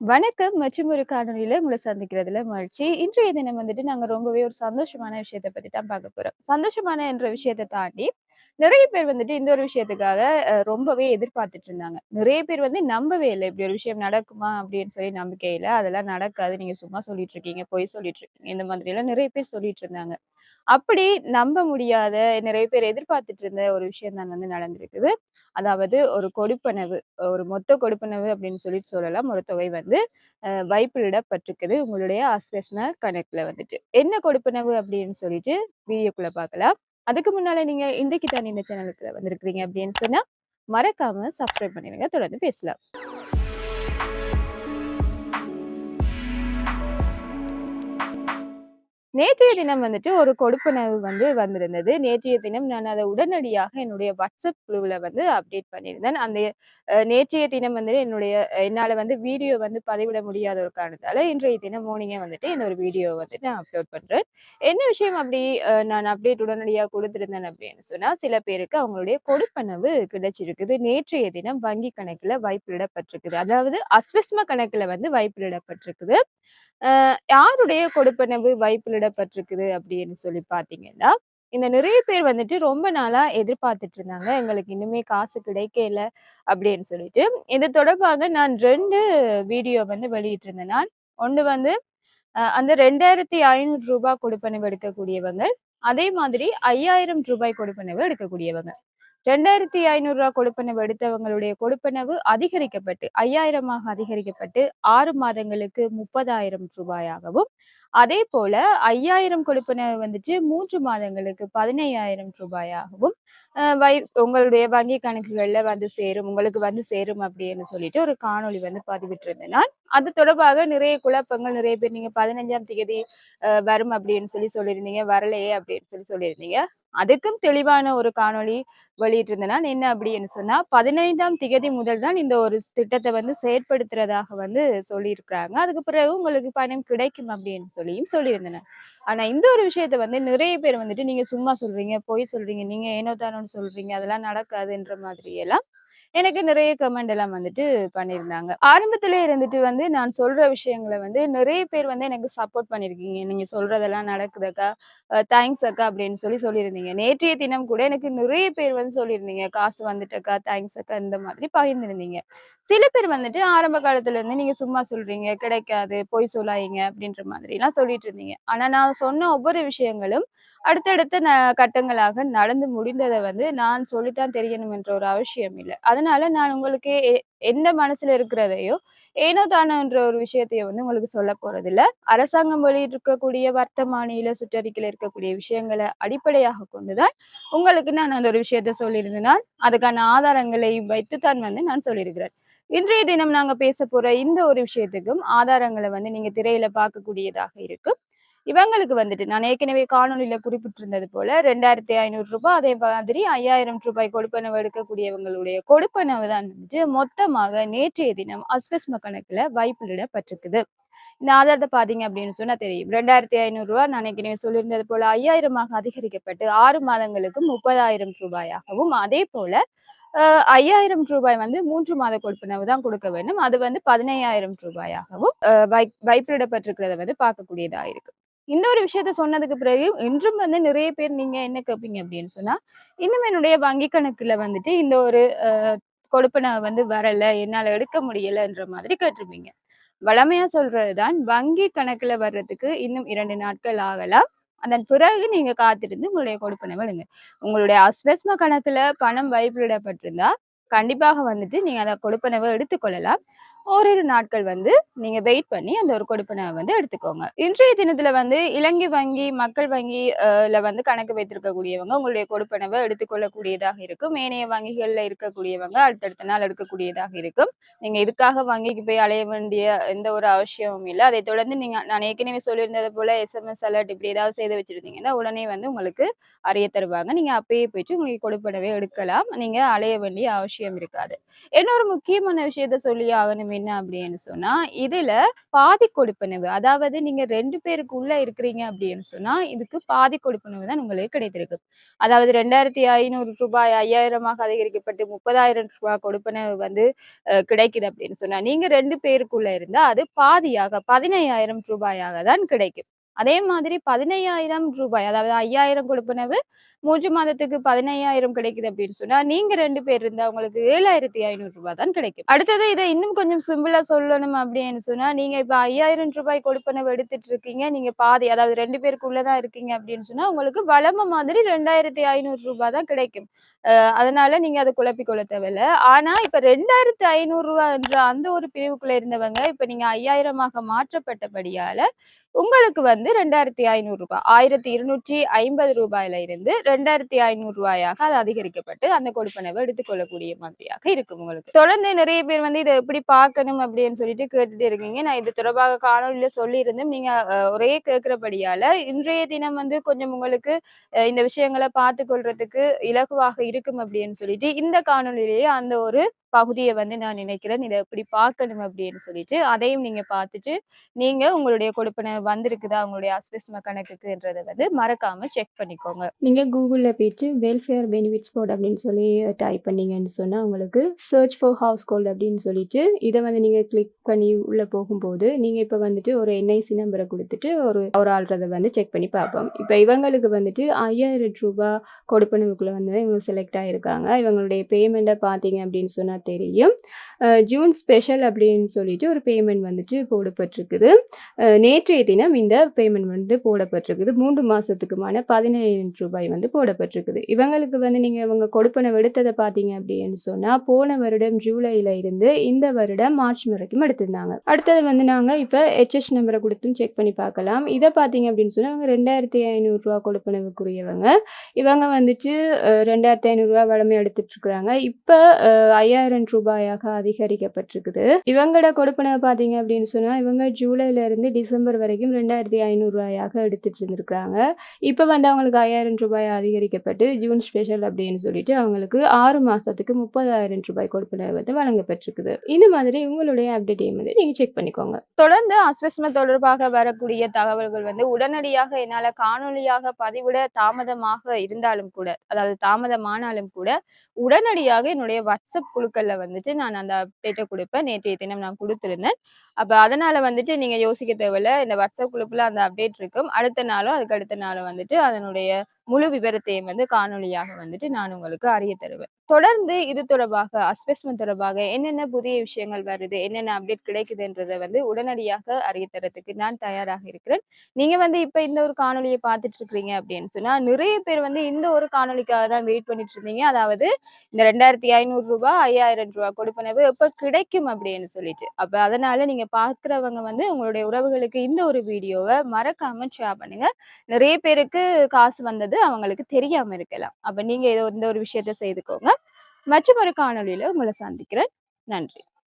வணக்கம் மற்றும் ஒரு காணொலியில உங்களை சந்திக்கிறதுல மகிழ்ச்சி. இன்றைய தினம் வந்துட்டு நாங்க ரொம்பவே ஒரு சந்தோஷமான விஷயத்த பத்தி தான் பார்க்க போறோம். சந்தோஷமான என்ற விஷயத்த தாண்டி, நிறைய பேர் வந்துட்டு இந்த ஒரு விஷயத்துக்காக ரொம்பவே எதிர்பார்த்துட்டு இருந்தாங்க. நிறைய பேர் வந்து நம்பவே இல்லை இப்படி ஒரு விஷயம் நடக்குமா? அப்படின்னு சொல்லி நம்பிக்கை அதெல்லாம் நடக்காது. நீங்க சும்மா சொல்லிட்டு இருக்கீங்க. பொய் சொல்லிட்டு இருக்கீங்க. இந்த மாதிரியெல்லாம் நிறைய பேர் சொல்லிட்டு இருந்தாங்க. அப்படி நம்ப முடியாத நிறைய பேர் எதிர்பார்த்துட்டு இருந்த ஒரு விஷயம் தான் வந்து நடந்திருக்குது. அதாவது ஒரு கொடுப்பனவு, ஒரு மொத்த கொடுப்பனவு அப்படின்னு சொல்லி சொல்லலாம். ஒரு தொகை வந்து வைப்பிலிடப்பட்டிருக்குது. உங்களுடைய அஸ்வஸ்ம கணக்குல வந்துட்டு. என்ன கொடுப்பனவு அப்படின்னு சொல்லிட்டு வீடியோக்குள்ள பார்க்கலாம். அதுக்கு முன்னால நீங்க இன்றைக்கு தான் இந்த சேனலுக்கு வந்திருக்கிறீங்க அப்படின்னு சொன்னா, மறக்காம சப்ஸ்கிரைப் பண்ணிடுங்க. தொடர்ந்து பேசலாம். நேற்றைய தினம் வந்துட்டு ஒரு கொடுப்பனவு வந்து வந்திருந்தது. நேற்றைய தினம் நான் அதை உடனடியாக என்னுடைய வாட்ஸ்அப் குழுவில் வந்து அப்டேட் பண்ணியிருந்தேன். அந்த நேற்றைய தினம் வந்து என்னுடைய என்னால் வந்து வீடியோ வந்து பதிவிட முடியாத ஒரு காரணத்தால் இன்றைய தினம் மார்னிங்கே வந்துட்டு இந்த ஒரு வீடியோ வந்துட்டு நான் அப்லோட் பண்ணுறேன் என்ன விஷயம் அப்படி நான் அப்டேட் உடனடியாக கொடுத்துருந்தேன் அப்படின்னு சொன்னால் சில பேருக்கு அவங்களுடைய கொடுப்பனவு கிடைச்சிருக்குது. நேற்றைய தினம் வங்கி கணக்கில் வைப்பிலிடப்பட்டிருக்குது. அதாவது அஸ்வஸ்ம கணக்கில் வந்து வைப்பிலிடப்பட்டிருக்குது. யாருடைய கொடுப்பனவு வைப்பிலிடப்பட்டிருக்குது அப்படின்னு சொல்லி பார்த்தீங்கன்னா, இந்த நிறைய பேர் வந்துட்டு ரொம்ப நாளா எதிர்பார்த்துட்டு இருந்தாங்க. எங்களுக்கு இன்னுமே காசு கிடைக்கல அப்படின்னு சொல்லிட்டு. இது தொடர்பாக நான் ரெண்டு வீடியோ வந்து வெளியிட்டிருந்தேன் நான். ஒன்று வந்து அந்த ரெண்டாயிரத்தி ஐநூறு ரூபாய் கொடுப்பனவு எடுக்கக்கூடியவங்க. அதே மாதிரி ஐயாயிரம் ரூபாய் கொடுப்பனவு எடுக்கக்கூடியவங்க. ரெண்டாயிரத்தி ஐநூறு ரூபா கொடுப்பனவு எடுத்தவங்களுடைய கொடுப்பனவு அதிகரிக்கப்பட்டு ஐயாயிரமாக அதிகரிக்கப்பட்டு ஆறு மாதங்களுக்கு முப்பதாயிரம் ரூபாயாகவும் அதே போல ஐயாயிரம் கொடுப்பனவு வந்துட்டு மூன்று மாதங்களுக்கு பதினையாயிரம் ரூபாயாகவும் வை உங்களுடைய வங்கி கணக்குகளில் வந்து சேரும். உங்களுக்கு வந்து சேரும் அப்படின்னு சொல்லிட்டு ஒரு காணொளி வந்து பதிவிட்டிருந்தேன் நான். அது தொடர்பாக நிறைய குழப்பங்கள் நிறைய பேர் நீங்கள் பதினஞ்சாம் தேதி வரும் அப்படின்னு சொல்லி சொல்லியிருந்தீங்க. வரலையே அப்படின்னு சொல்லி சொல்லியிருந்தீங்க. அதுக்கும் தெளிவான ஒரு காணொளி வெளியிட்டிருந்தேன் நான். என்ன அப்படின்னு சொன்னால் பதினைந்தாம் திகதி முதல் தான் இந்த ஒரு திட்டத்தை வந்து செயற்படுத்துறதாக வந்து சொல்லியிருக்கிறாங்க. அதுக்கு பிறகு உங்களுக்கு பணம் கிடைக்கும் அப்படின்னு சொல்லியும் சொல்லியிருந்தேன். ஆனால் இந்த ஒரு விஷயத்த வந்து நிறைய பேர் வந்துட்டு நீங்க சும்மா சொல்றீங்க, பொய் சொல்றீங்க, நீங்க ஏனோ நடக்கணும்னு சொல்றீங்க, அதெல்லாம் நடக்காதுன்ற மாதிரி எல்லாம் எனக்கு நிறைய கமெண்ட் எல்லாம் வந்துட்டு பண்ணியிருந்தாங்க. ஆரம்பத்துல இருந்துட்டு வந்து நான் சொல்ற விஷயங்கள வந்து நிறைய பேர் வந்து எனக்கு சப்போர்ட் பண்ணியிருக்கீங்க. நீங்க சொல்றதெல்லாம் நடக்குது அக்கா. தேங்க்ஸ் அக்கா அப்படின்னு சொல்லி சொல்லியிருந்தீங்க. நேற்றைய தினம் கூட எனக்கு நிறைய பேர் வந்து சொல்லியிருந்தீங்க. காசு வந்துட்டக்கா தேங்க்ஸ் அக்கா இந்த மாதிரி பகிர்ந்திருந்தீங்க. சில பேர் வந்துட்டு ஆரம்ப காலத்துல இருந்து நீங்க சும்மா சொல்றீங்க, கிடைக்காது, பொய் சொல்லாதீங்க அப்படின்ற மாதிரிலாம் சொல்லிட்டு இருந்தீங்க. ஆனா நான் சொன்ன ஒவ்வொரு விஷயங்களும் அடுத்தடுத்த கட்டங்களாக நடந்து முடிந்ததை வந்து நான் சொல்லித்தான் தெரியணும் என்ற ஒரு அவசியம் இல்லை அதனால அதனால நான் உங்களுக்கு எ எந்த மனசுல இருக்கிறதையோ, ஏனோ தானோன்ற ஒரு விஷயத்தையோ வந்து உங்களுக்கு சொல்லப் போறதில்ல. அரசாங்கம் வெளியிட்டிருக்கக்கூடிய வர்த்தமானியில சுற்றறிக்கையில இருக்கக்கூடிய விஷயங்களை அடிப்படையாக கொண்டு தான் உங்களுக்கு நான் அந்த ஒரு விஷயத்த சொல்லியிருந்தேன். அதுக்கான ஆதாரங்களை வைத்து தான் வந்து நான் சொல்லியிருக்கிறேன். இன்றைய தினம் நாங்க பேச போற இந்த ஒரு விஷயத்துக்கும் ஆதாரங்களை வந்து நீங்க திரையில பார்க்கக்கூடியதாக இருக்கும். இவங்களுக்கு வந்துட்டு நான் ஏற்கனவே காணொலியில குறிப்பிட்டிருந்தது போல ரூ. 2,500 அதே மாதிரி ஐயாயிரம் ரூபாய் கொடுப்பனவு எடுக்கக்கூடியவங்களுடைய கொடுப்பனவு தான் வந்துட்டு மொத்தமாக நேற்றைய தினம் அஸ்வஸ்ம கணக்குல வைப்பிலிடப்பட்டிருக்குது. இந்த ஆதாரத்தை பாத்தீங்க அப்படின்னு சொன்னா தெரியும். ரெண்டாயிரத்தி ஐநூறு ரூபாய் நான் ஏற்கனவே சொல்லியிருந்தது போல 5,000மாக அதிகரிக்கப்பட்டு ஆறு மாதங்களுக்கு முப்பதாயிரம் ரூபாயாகவும் அதே போல ஐயாயிரம் ரூபாய் வந்து மூன்று மாத கொடுப்பனவு தான் கொடுக்க வேண்டும். அது வந்து பதினையாயிரம் ரூபாயாகவும் வைப்பிடப்பட்டிருக்கிறத வந்து பார்க்கக்கூடியதா இருக்கு. இந்த ஒரு விஷயத்த சொன்னதுக்கு பிறகு இன்றும் வந்து நிறைய பேர் நீங்க என்ன கேட்பீங்க அப்படின்னு சொன்னா, இன்னும் என்னுடைய வங்கி கணக்குல வந்துட்டு இந்த ஒரு கொடுப்பனை வந்து வரல, என்னால எடுக்க முடியலன்ற மாதிரி கேட்டிருப்பீங்க. வழமையா சொல்றதுதான் வங்கி கணக்குல வர்றதுக்கு இன்னும் இரண்டு நாட்கள் ஆகலாம். அதன் பிறகு நீங்க காத்திருந்து உங்களுடைய கொடுப்பனை எடுங்க. உங்களுடைய அஸ்வஸ்ம கணக்குல பணம் வைப்பிடப்பட்டிருந்தா கண்டிப்பாக வந்துட்டு நீங்க அத கொடுப்பனவை எடுத்துக்கொள்ளலாம். ஓரிரு நாட்கள் வந்து நீங்க வெயிட் பண்ணி அந்த ஒரு கொடுப்பனவ வந்து எடுத்துக்கோங்க. இன்றைய தினத்துல வந்து இலங்கை வங்கி, மக்கள் வங்கி வந்து கணக்கு வைத்திருக்கக்கூடியவங்க உங்களுடைய கொடுப்பனவை எடுத்துக்கொள்ளக்கூடியதாக இருக்கும். ஏனைய வங்கிகள்ல இருக்கக்கூடியவங்க அடுத்தடுத்த நாள் எடுக்கக்கூடியதாக இருக்கும். நீங்க இதுக்காக வங்கிக்கு போய் அலைய வேண்டிய எந்த ஒரு அவசியமும் இல்லை அதை தொடர்ந்து நீங்க நான் ஏற்கனவே சொல்லியிருந்தது போல எஸ்எம்எஸ் அலர்ட் இப்படி ஏதாவது செய்து வச்சிருந்தீங்கன்னா, உடனே வந்து உங்களுக்கு அறிய தருவாங்க. நீங்க அப்பயே போயிட்டு உங்களுக்கு கொடுப்பனவே எடுக்கலாம். நீங்க அலைய வேண்டிய அவசியம் இருக்காது. இன்னொரு முக்கியமான விஷயத்த சொல்லி ஆகணும் விஷயம் என்ன அப்படின்னு சொன்னா இதுல பாதி கொடுப்பனவு அதாவது நீங்க ரெண்டு பேருக்கு உள்ள இருக்கிறீங்க அப்படின்னு சொன்னா இதுக்கு பாதி கொடுப்பனவு தான் உங்களுக்கு கிடைத்திருக்கு. அதாவது ரெண்டாயிரத்தி ஐநூறு ரூபாய் ஐயாயிரமாக அதிகரிக்கப்பட்டு முப்பதாயிரம் ரூபாய் கொடுப்பனவு வந்து கிடைக்குது அப்படின்னு சொன்னா நீங்க ரெண்டு பேருக்குள்ள இருந்தா அது பாதியாக பதினையாயிரம் ரூபாயாக தான் கிடைக்கும். அதே மாதிரி பதினையாயிரம் ரூபாய் அதாவது ஐயாயிரம் கொடுப்பனவு மூன்று மாதத்துக்கு பதினையாயிரம் கிடைக்குது அப்படின்னு சொன்னா நீங்க ரெண்டு பேர் இருந்தா உங்களுக்கு ஏழாயிரத்தி ஐநூறு ரூபாய் தான் கிடைக்கும். அடுத்தது இதை இன்னும் கொஞ்சம் சிம்பிளா சொல்லணும் அப்படின்னு சொன்னா நீங்க இப்ப ஐயாயிரம் ரூபாய் கொடுப்பனவு எடுத்துட்டு இருக்கீங்க நீங்க பாதி அதாவது ரெண்டு பேருக்குள்ளதான் இருக்கீங்க அப்படின்னு சொன்னா உங்களுக்கு வளம மாதிரி ரெண்டாயிரத்தி ஐநூறு ரூபாய் தான் கிடைக்கும். அதனால நீங்க அதை குழப்பி கொள்ள தேவையில்ல. ஆனா இப்ப ரெண்டாயிரத்தி ஐநூறு ரூபாய் என்ற அந்த ஒரு பிரிவுக்குள்ள இருந்தவங்க இப்ப நீங்க ஐயாயிரமாக மாற்றப்பட்டபடியால உங்களுக்கு வந்து ரெண்டாயிரத்தி ஐநூறு ரூபாய் ஆயிரத்தி இருநூற்றி ஐம்பது ரூபாயில இருந்து ரெண்டாயிரத்தி ஐநூறு ரூபாயாக அது அதிகரிக்கப்பட்டு அந்த கொடுப்பனவை எடுத்துக்கொள்ளக்கூடிய மாதிரியாக இருக்கும் உங்களுக்கு. தொடர்ந்து நிறைய பேர் வந்து இதை எப்படி பார்க்கணும் அப்படின்னு சொல்லிட்டு கேட்டுட்டு இருக்கீங்க. நான் இது தொடர்பாக காணொலியில சொல்லியிருந்தேன். நீங்க ஒரே கேட்கிறபடியால இன்றைய தினம் வந்து கொஞ்சம் உங்களுக்கு இந்த விஷயங்களை பார்த்து கொள்றதுக்கு இலகுவாக இருக்கும் அப்படின்னு சொல்லிட்டு இந்த காணொலியிலேயே அந்த ஒரு பகுதியை வந்து நான் நினைக்கிறேன். இதை எப்படி பார்க்கணும் அப்படின்னு சொல்லிட்டு அதையும் நீங்க பார்த்துட்டு நீங்க உங்களுடைய கொடுப்பனை வந்திருக்குதா? உங்களுடைய அஸ்பிஸ்ம கணக்குக்குன்றதை வந்து மறக்காம செக் பண்ணிக்கோங்க. நீங்க கூகுளில் போயிட்டு வெல்ஃபேர் பெனிஃபிட்ஸ் போர்ட் அப்படின்னு சொல்லி டைப் பண்ணீங்கன்னு சொன்னா உங்களுக்கு சர்ச் ஃபார் ஹவுஸ் கோல்டு அப்படின்னு சொல்லிட்டு இதை வந்து நீங்க கிளிக் பண்ணி உள்ள போகும்போது நீங்க இப்ப வந்துட்டு ஒரு என்ஐசி நம்பரை கொடுத்துட்டு ஒரு ஒரு ஆள்றதை வந்து செக் பண்ணி பார்ப்போம். இப்போ இவங்களுக்கு வந்துட்டு ஐயாயிரம் ரூபாய் கொடுப்பனவுக்குள்ள வந்து இவங்க செலக்ட் ஆகிருக்காங்க இவங்களுடைய பேமெண்ட்டை பார்த்தீங்க அப்படின்னு சொன்னா தெரியும். ஜூன் ஸ்பெஷல் அப்படின்னு சொல்லிட்டு ஒரு பேமெண்ட் வந்துட்டு போடப்பட்டிருக்குது. நேற்றைய தினம் இந்த பேமெண்ட் வந்து போடப்பட்டிருக்குது. மூன்று மாதத்துக்குமான பதினைந்து ரூபாய் வந்து போடப்பட்டிருக்குது. இவங்களுக்கு வந்து நீங்கள் இவங்க கொடுப்பனை எடுத்ததை பார்த்தீங்க அப்படின்னு சொன்னால் போன வருடம் ஜூலையில் இருந்து இந்த வருடம் மார்ச் வரைக்கும் எடுத்திருந்தாங்க. அடுத்தது வந்து நாங்கள் இப்போ ஹெச்எஸ் நம்பரை கொடுத்தும் செக் பண்ணி பார்க்கலாம். இதை பார்த்தீங்க அப்படின்னு சொன்னால் அவங்க ரெண்டாயிரத்தி ஐநூறுரூவா கொடுப்பனவுக்குரியவங்க. இவங்க வந்துட்டு ரெண்டாயிரத்தி ஐநூறுரூவா வளமை எடுத்துட்டு இருக்கிறாங்க. இப்போ ஐயாயிரம் ரூபாயாக அதிகரிக்கப்பட்டிருக்குது. இவங்களோட கொடுப்பனை பார்த்தீங்க அப்படின்னு சொன்னால் இவங்க ஜூலைல இருந்து டிசம்பர் வரைக்கும் ரெண்டாயிரத்தி ஐநூறுரூவாயாக எடுத்துட்டு இருந்திருக்கிறாங்க. இப்போ வந்து அவங்களுக்கு ஐயாயிரம் ரூபாய் அதிகரிக்கப்பட்டு ஜூன் ஸ்பெஷல் அப்படின்னு சொல்லிட்டு அவங்களுக்கு ஆறு மாதத்துக்கு முப்பதாயிரம் ரூபாய் கொடுப்பனை வந்து வழங்கப்பட்டிருக்குது இந்த மாதிரி உங்களுடைய அப்டேட்டையும் வந்து நீங்கள் செக் பண்ணிக்கோங்க. தொடர்ந்து அஸ்வஸ்ம தொடர்பாக வரக்கூடிய தகவல்கள் வந்து உடனடியாக என்னால் காணொலியாக பதிவிட தாமதமாக இருந்தாலும் கூட அதாவது தாமதமானாலும் கூட உடனடியாக என்னுடைய வாட்ஸ்அப் குழுக்கள்ல வந்துட்டு நான் அந்த அப்டேட்டை கொடுப்பேன். நேற்றைய தினம் நான் கொடுத்துருந்தேன். அப்ப அதனால வந்துட்டு நீங்க யோசிக்க தேவையில்ல. இந்த வாட்ஸ்அப் குழுப்புல அந்த அப்டேட் இருக்கும். அடுத்த நாளும் அதுக்கு அடுத்த நாளும் வந்துட்டு அதனுடைய முழு விவரத்தையும் வந்து காணொலியாக வந்துட்டு நான் உங்களுக்கு அறிய தருவேன். தொடர்ந்து இது தொடர்பாக அஸ்பெஸ்மெண்ட் தொடர்பாக என்னென்ன புதிய விஷயங்கள் வருது என்னென்ன அப்டேட் கிடைக்குதுன்றதை வந்து உடனடியாக அறிய தரத்துக்கு நான் தயாராக இருக்கிறேன். நீங்க வந்து இப்ப இந்த ஒரு காணொலியை பார்த்துட்டு இருக்கிறீங்க அப்படின்னு சொன்னா நிறைய பேர் வந்து இந்த ஒரு காணொலிக்காக தான் வெயிட் பண்ணிட்டு இருந்தீங்க. அதாவது இந்த ரெண்டாயிரத்தி ஐநூறு ரூபாய் ஐயாயிரம் ரூபாய் கொடுப்பனவு எப்ப கிடைக்கும் அப்படின்னு சொல்லிட்டு. அப்ப அதனால நீங்க பாக்குறவங்க வந்து உங்களுடைய உறவுகளுக்கு இந்த ஒரு வீடியோவை மறக்காம ஷேர் பண்ணுங்க. நிறைய பேருக்கு காசு வந்தது அவங்களுக்கு தெரியாம இருக்கலாம். அப்ப நீங்க இந்த ஒரு விஷயத்த செய்துக்கோங்க. மற்றும் ஒரு காணொலியில உங்களை சந்திக்கிறேன். நன்றி.